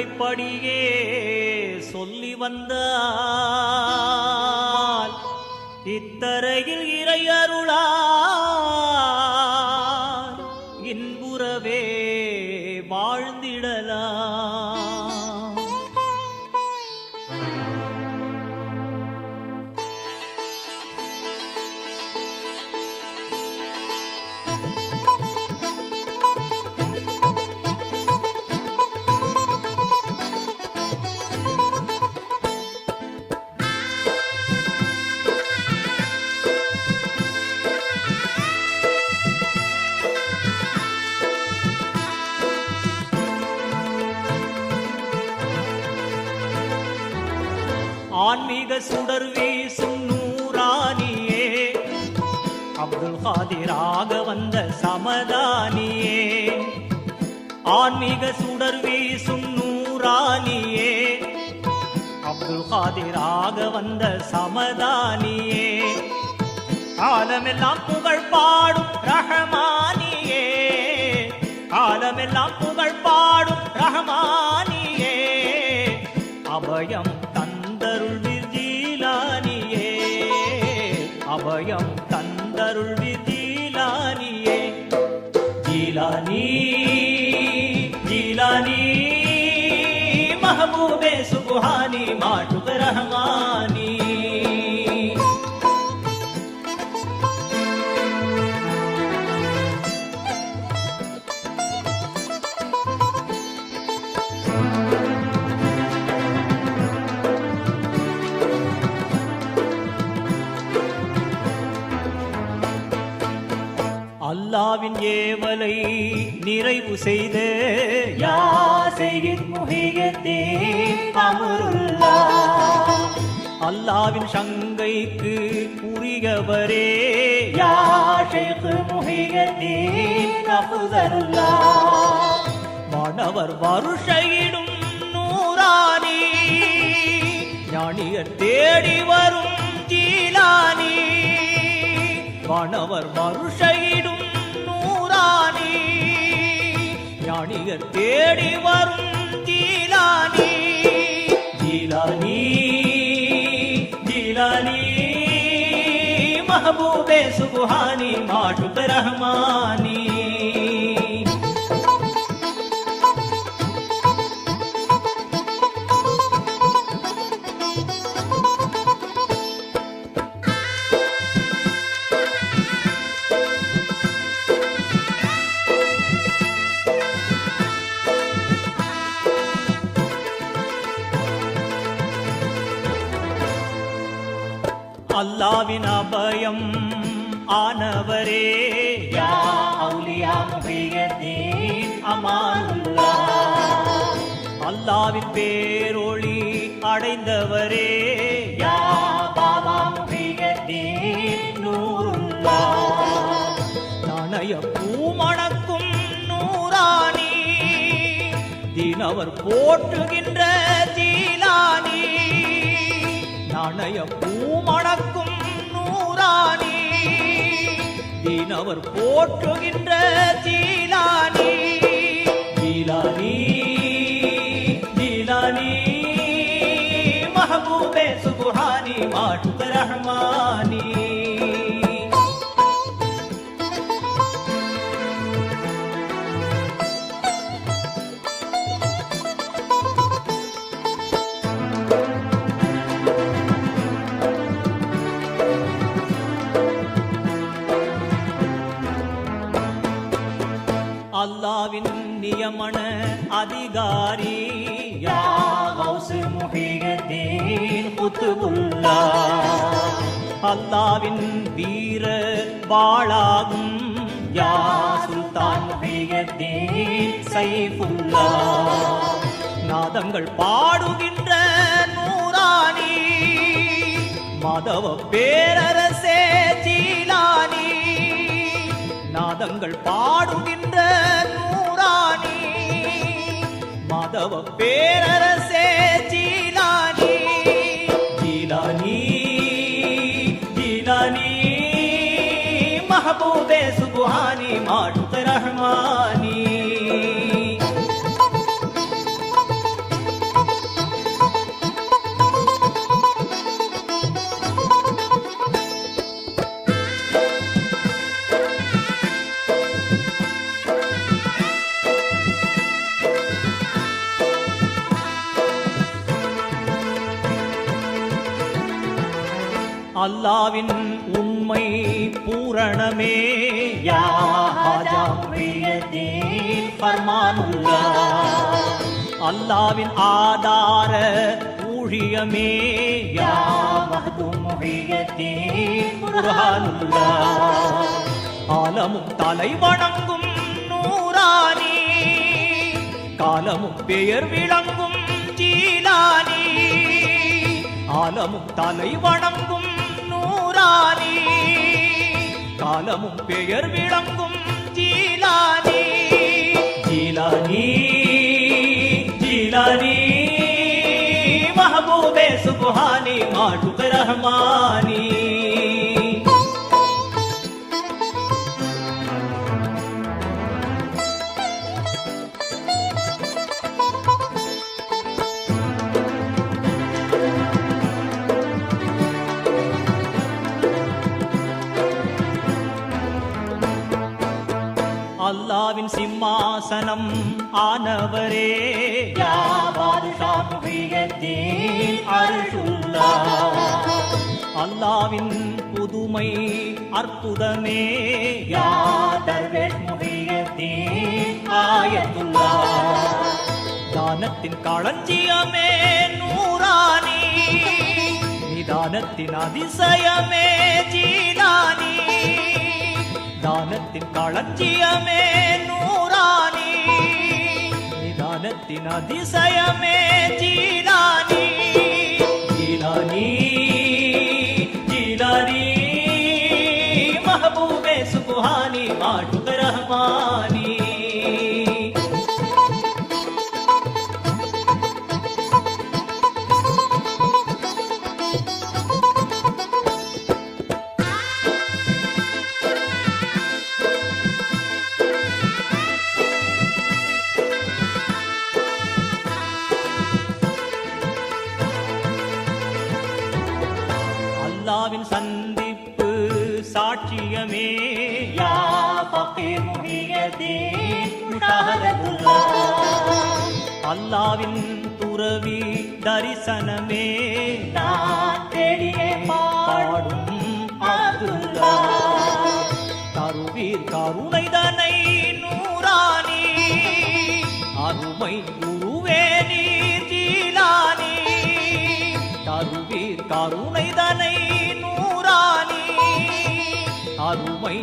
முறைப்படியே சொல்லி வந்தால் இத்தரையில் இறையருளா சுடர் வீசும் நூறானியே. அப்துல் ஹாதிராக வந்த சமதானியே. ஆன்மீக சுடர் வீசும் நூறானியே. அப்துல் ஹாதிராக வந்த சமதானியே. காலமெல்லாம் புகழ் பாடும் ரஹமானியே. காலமெல்லாம் గీలానీ గీలానీ మహబూబే సుబుహానీ మాటుక రహమానీ. யாவின் ஏவலை நிறைவு செய்த யாசையின் செய்கின் அமருல்லா அல்லாவின் சங்கைக்கு உரியவரே யா ஷேக் முகியத்தீன் மாணவர் வருஷையிடும் நூறானி ஞானியர் தேடி வரும் ஜீலானி வானவர் வருஷையிடும் ஞானியர் தேடி வரும் தீலானி தீலானி தீலானி மஹபூபே சுபஹானி மாட்டுக ரஹமானி. அல்லாவின் அபயம் ஆனவரே. யா அவுலியா முஹியத்தீன் அமானுல்லா. அல்லாவின் பேரொளி அடைந்தவரே. யா பாபா முஹியத்தீன் நூருல்லா நாணய பூமணக்கும் நூறானி தினவர் போற்றுகின்ற ஜீலானி நாணய பூமணக்கும் தினவர் போற்றுகின்ற ஜீலானி நியமன அதிகாரி. யா கௌசு முஹியத்தீன் குத்துபுல்லா அல்லாவின் வீர வாளாகும். யா சுல்தான் முஹியத்தீன் சைஃபுல்லா. நாதங்கள் பாடுகின்ற நூறானி மாதவ பேரரசே ஜீலானி நாதங்கள் பாடுகின்ற மாதவ பேரரசே ஜீலானி அல்லாவின் உண்மை பூரணமே. யா ஹாஜா முஹியத்தீன் அல்லாவின் ஆதார ஊழியமே. யா மஹ்தூம் புர்ஹானுல்லா ஆலமும் தலை வணங்கும் நூரானி காலமும் பெயர் விளங்கும் ஜீலானி ஆலமும் தலை வணங்கும் காலமும் பெயர் விளங்கும் ஜீலானி. ஜீலானி. அல்லாவின் சிம்மாசனம் ஆனவரே. அல்லாவின் புதுமை அற்புதமே. ஆயத்துள்ளா தானத்தின் களஞ்சியமே நூறானி. நிதானத்தின் அதிசயமே ஜீதானி. நிதானத்தின் களஞ்சியமே நூறானி. நிதானத்தின் அதிசயமே ஜீலானி ஜீலானி சாட்சியமே. யா ஃபகீர் முஷாஹதத்துல்லாஹ். அல்லாவின் துறவி தரிசனமே. நான் தேடியே பாடும் அப்துல்லா. தருவீர் கருணைதனை நூறானி. அருமை குருவே நீர் ஜீலானி. தருவீர் கருணைதனை அருமை